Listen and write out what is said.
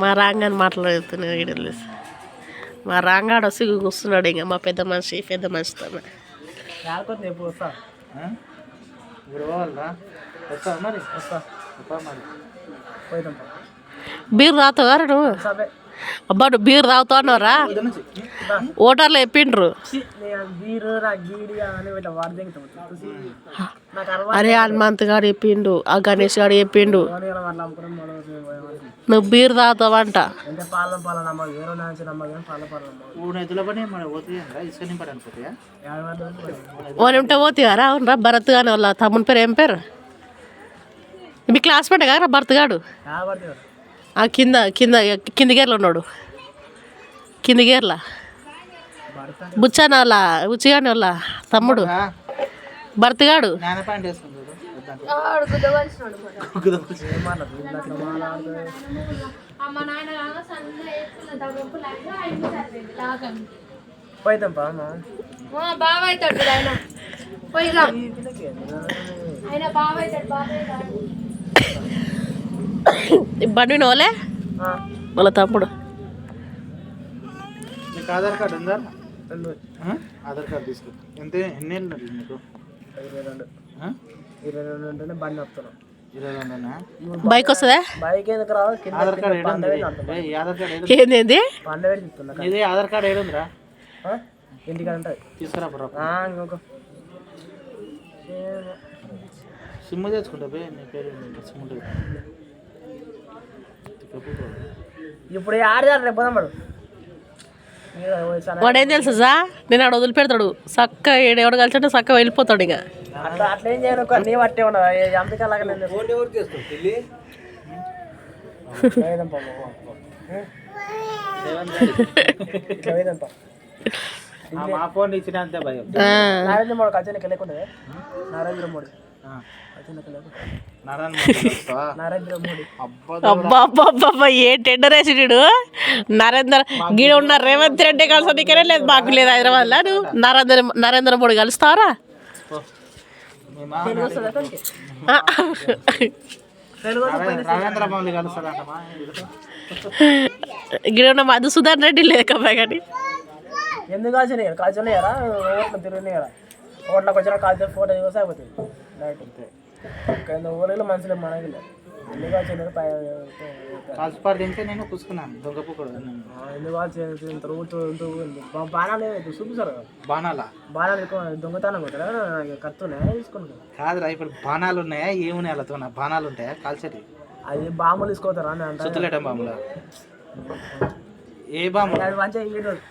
మా రాంగాని మాట్లాడుతున్నాడు వీడియోలు మా రాంగాడు వచ్చి కూర్చున్నాడు ఇంకా మా పెద్ద మనిషి పెద్ద మనిషితో బీర్ తాగుతావా నువ్వు? అబ్బా నువ్వు బీర్ తాగుతావున్నారా ఓటర్లు చెప్పిండ్రు. అరే హనుమంత్ గారు చెప్పిండు ఆ గణేష్ గారు చెప్పిండు. నువ్వు బీర్ తాగుతావంట. వాళ్ళు ఉంటే పోతాయారా అవునరా భరత్ కానీ వాళ్ళ తమ్ముని పేరు ఏం పేరు? మీ క్లాస్మేట్ కదా భరత్ గాడు? కింద కింద కింద గేర్లు ఉన్నాడు. కింద గేర్లా? బుచ్చాన వాళ్ళ బుచ్చిగాని వాళ్ళ తమ్ముడు భరత్ గాడు నాన్న ప్యాంట్ వేసుకుంటాడు వద్దంటే. ఏం మాట్లాడుతుంది? అట్లా మాట్లాడుతుంది? పోయిద్దాం పా అమ్మ. బాగా అవుతాడు ఆయన. పోయిరా ఈ పిల్లకి ఏంది? ఆయన బాగా అవుతాడు బాగా బండి నోలే వాళ్ళ తమ్ముడు. ఆధార్ కార్డు ఉందా? ఆధార్ కార్డు తీసుకో. ఎంత? ఎన్ని ఏళ్ళు నీకు? ఇరవై రెండు? ఇరవై రెండు ఉంటేనే బండి వస్తున్నాం బైక్ వస్తుందా? బైక్ ఎందుకు రావాలి? కింద ఆధార్ కార్డు ఏంది ఏంది? పండ పెట్టి చెప్తున్నా ఇదే ఆధార్ కార్డు ఏడుందిరా ఉంటుంది. తీసుకురా. సిమ్ తెచ్చుకుంటా నీ పేరు సిమ్ ఉంటుంది. ఇప్పుడు ఆడదారు రేపు పోదాం వాడు ఏం తెలుసా సా? నేను ఆడ వదిలిపెడతాడు. చక్క ఎవడు కలిసి చక్క వెళ్ళిపోతాడు ఇక. మా ఫోన్ భయం. నరేంద్ర మోడీ కలిసి లేకుండా నరేంద్ర మోడీ. కలిసి అబ్బా ఏ టెండర్ వేసిడు నరేందర్ గీడ ఉన్న రేవంత్ రెడ్డి కలిసనికనే లేదు మాకు లేదు హైదరాబాద్లో నువ్వు నరేంద్ర నరేంద్ర మోడీ కలుస్తాడంటమా? గీడ ఉన్న మధుసూదన్ రెడ్డి లేకపోయా కానీ. ఎందుకు కాల్చిన కాల్చి ఉన్నాయారా ఓట్లు తిరుగుతున్నాయారా ఓట్లకు వచ్చిన కాల్చిన ఫోటో చూసి అయిపోతుంది. కింద ఊరిలో మనుషులు మనకి లేదు. ఎందుకు కాల్చిన కాల్చిపాడు తింటే నేను పుసుకున్నాను దొంగ పుక్కుడు ఎందుకు ఇంత ఇంత. బా- బాణాలు చూపిస్తారు కదా? బాణాలా? బాణాలు ఎక్కువ దొంగతనం కొట్టారా కత్తున్నాయా తీసుకుంటారు కాదురా ఇప్పుడు బాణాలు ఉన్నాయా? ఏమున్నాయి వాళ్ళతో? బాణాలు ఉంటాయా? కాల్చేటి అది బాంబులు తీసుకోతారా అని అంటారు. సుత్తలేటం బాంబులా? ఏ బాంబు? అది మంచిగా ఈ రోజు